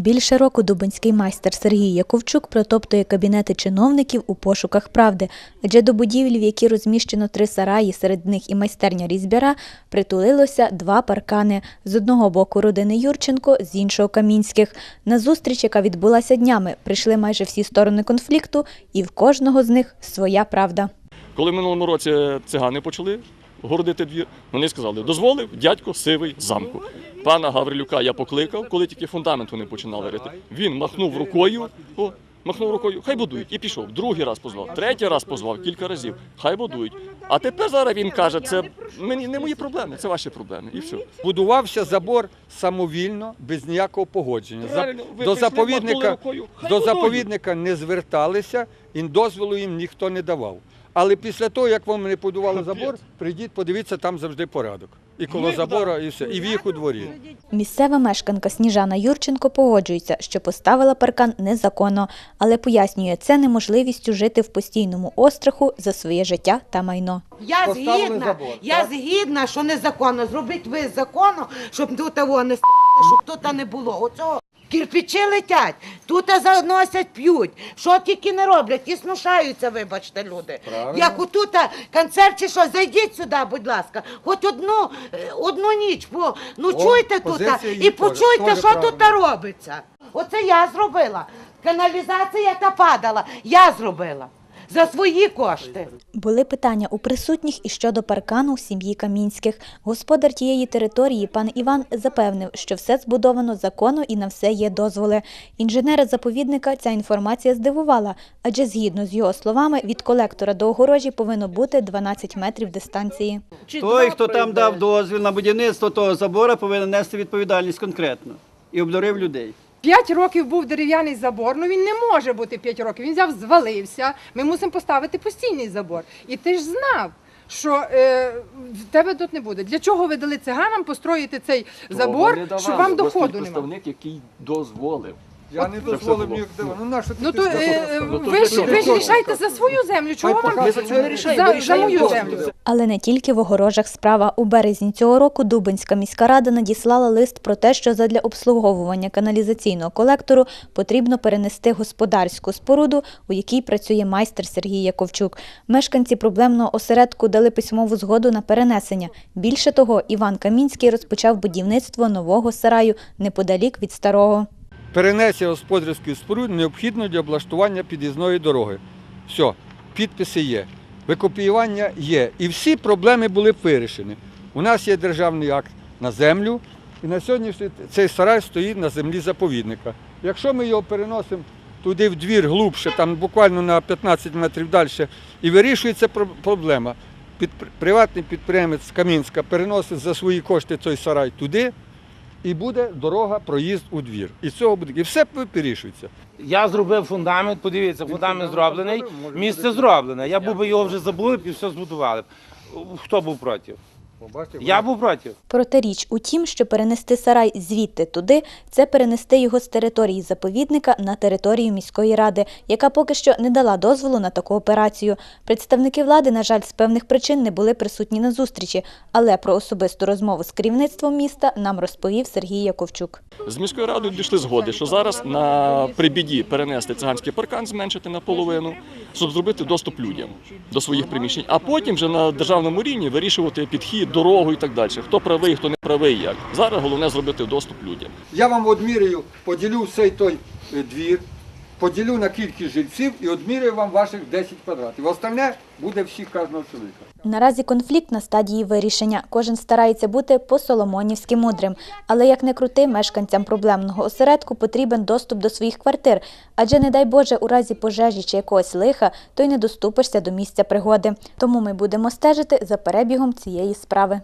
Більше року дубинський майстер Сергій Яковчук протоптує кабінети чиновників у пошуках правди, адже до будівель, в які розміщено три сараї, серед них і майстерня різьбяра, притулилося два паркани. З одного боку родини Юрченко, з іншого Камінських. На зустріч, яка відбулася днями, прийшли майже всі сторони конфлікту, і в кожного з них своя правда. Коли минулому році цигани почали городити двір, вони сказали, дозволив дядько сивий замку. Пана Гаврилюка я покликав, коли тільки фундамент вони починали рити. Він махнув рукою, о, махнув рукою, хай будують. І пішов. Другий раз позвав, третій раз позвав, кілька разів. Хай будують. А тепер зараз він каже, це мені не мої проблеми, це ваші проблеми. І все. Будувався забор самовільно, без ніякого погодження. За- Правильно, ви До прийшли, махнули заповідника, рукою, хай до будують. заповідника не зверталися, і дозволу їм ніхто не давав. Але після того, як вам не побудували забор, прийдіть, подивіться, там завжди порядок. І коло Ми- забора, і все. І в їх у дворі. Місцева мешканка Сніжана Юрченко погоджується, що поставила паркан незаконно, але пояснює це неможливістю жити в постійному остраху за своє життя та майно. Я Поставили згідна, забор, я так? згідна, що незаконно. Зробіть ви законно, щоб тут того не с***, щоб тут не було. Оцього. Кирпичі летять, тут заносять, п'ють. Що тільки не роблять, і снушаються, вибачте, люди. Правильно. Як отут концерт чи що, зайдіть сюди, будь ласка. Хоч одну, е, одну ніч, бо ну чуйте тут і почуйте, що тут робиться. Оце я зробила. Каналізація та падала. Я зробила. За свої кошти. Були питання у присутніх і щодо паркану сім'ї Камінських. Господар тієї території, пан Іван, запевнив, що все збудовано законно і на все є дозволи. Інженера заповідника ця інформація здивувала, адже згідно з його словами, від колектора до огорожі повинно бути 12 метрів дистанції. Той, хто там дав дозвіл на будівництво того забору, повинен нести відповідальність конкретно і обдурив людей. П'ять років був дерев'яний забор, ну він не може бути п'ять років. Він взяв, звалився. Ми мусимо поставити постійний забор. І ти ж знав, що е, в тебе тут не буде. Для чого ви дали циганам построїти цей забор, щоб вам доходу немає? представник, який дозволив. Я не дозволив ніяк давати. Ну, Ну ти то це е, ви ж ви ж рішайте за свою землю. Чого вам Ми за не за, за мою землю? Але не тільки в огорожах справа. У березні цього року Дубинська міська рада надіслала лист про те, що задля обслуговування каналізаційного колектору потрібно перенести господарську споруду, у якій працює майстер Сергій Яковчук. Мешканці проблемного осередку дали письмову згоду на перенесення. Більше того, Іван Камінський розпочав будівництво нового сараю неподалік від старого. Перенесення господарської споруди необхідно для облаштування під'їзної дороги. Все, підписи є, викопіювання є. І всі проблеми були вирішені. У нас є державний акт на землю, і на сьогоднішній цей сарай стоїть на землі заповідника. Якщо ми його переносимо туди в двір глубше, там буквально на 15 метрів далі, і вирішується проблема. Під, приватний підприємець Камінська переносить за свої кошти цей сарай туди, і буде дорога, проїзд у двір. І цього буде. І все вирішується. Я зробив фундамент, подивіться, фундамент зроблений, місце зроблене. Я був би його вже забули б і все збудували. Хто був проти? Я був проти. Проте річ у тім, що перенести сарай звідти туди це перенести його з території заповідника на територію міської ради, яка поки що не дала дозволу на таку операцію. Представники влади, на жаль, з певних причин не були присутні на зустрічі, але про особисту розмову з керівництвом міста нам розповів Сергій Яковчук. З міською радою дійшли згоди, що зараз на при біді перенести циганський паркан, зменшити наполовину, щоб зробити доступ людям до своїх приміщень, а потім вже на державному рівні вирішувати підхід, дорогу і так далі. Хто правий, хто не правий, як зараз головне зробити доступ людям. Я вам одмірюю, поділю цей той е, двір, поділю на кількість жильців і одміряю вам ваших 10 квадратів. Остальне буде всіх кожного чоловіка. Наразі конфлікт на стадії вирішення. Кожен старається бути по-соломонівськи мудрим. Але як не крути, мешканцям проблемного осередку потрібен доступ до своїх квартир. Адже, не дай Боже, у разі пожежі чи якогось лиха, то й не доступишся до місця пригоди. Тому ми будемо стежити за перебігом цієї справи.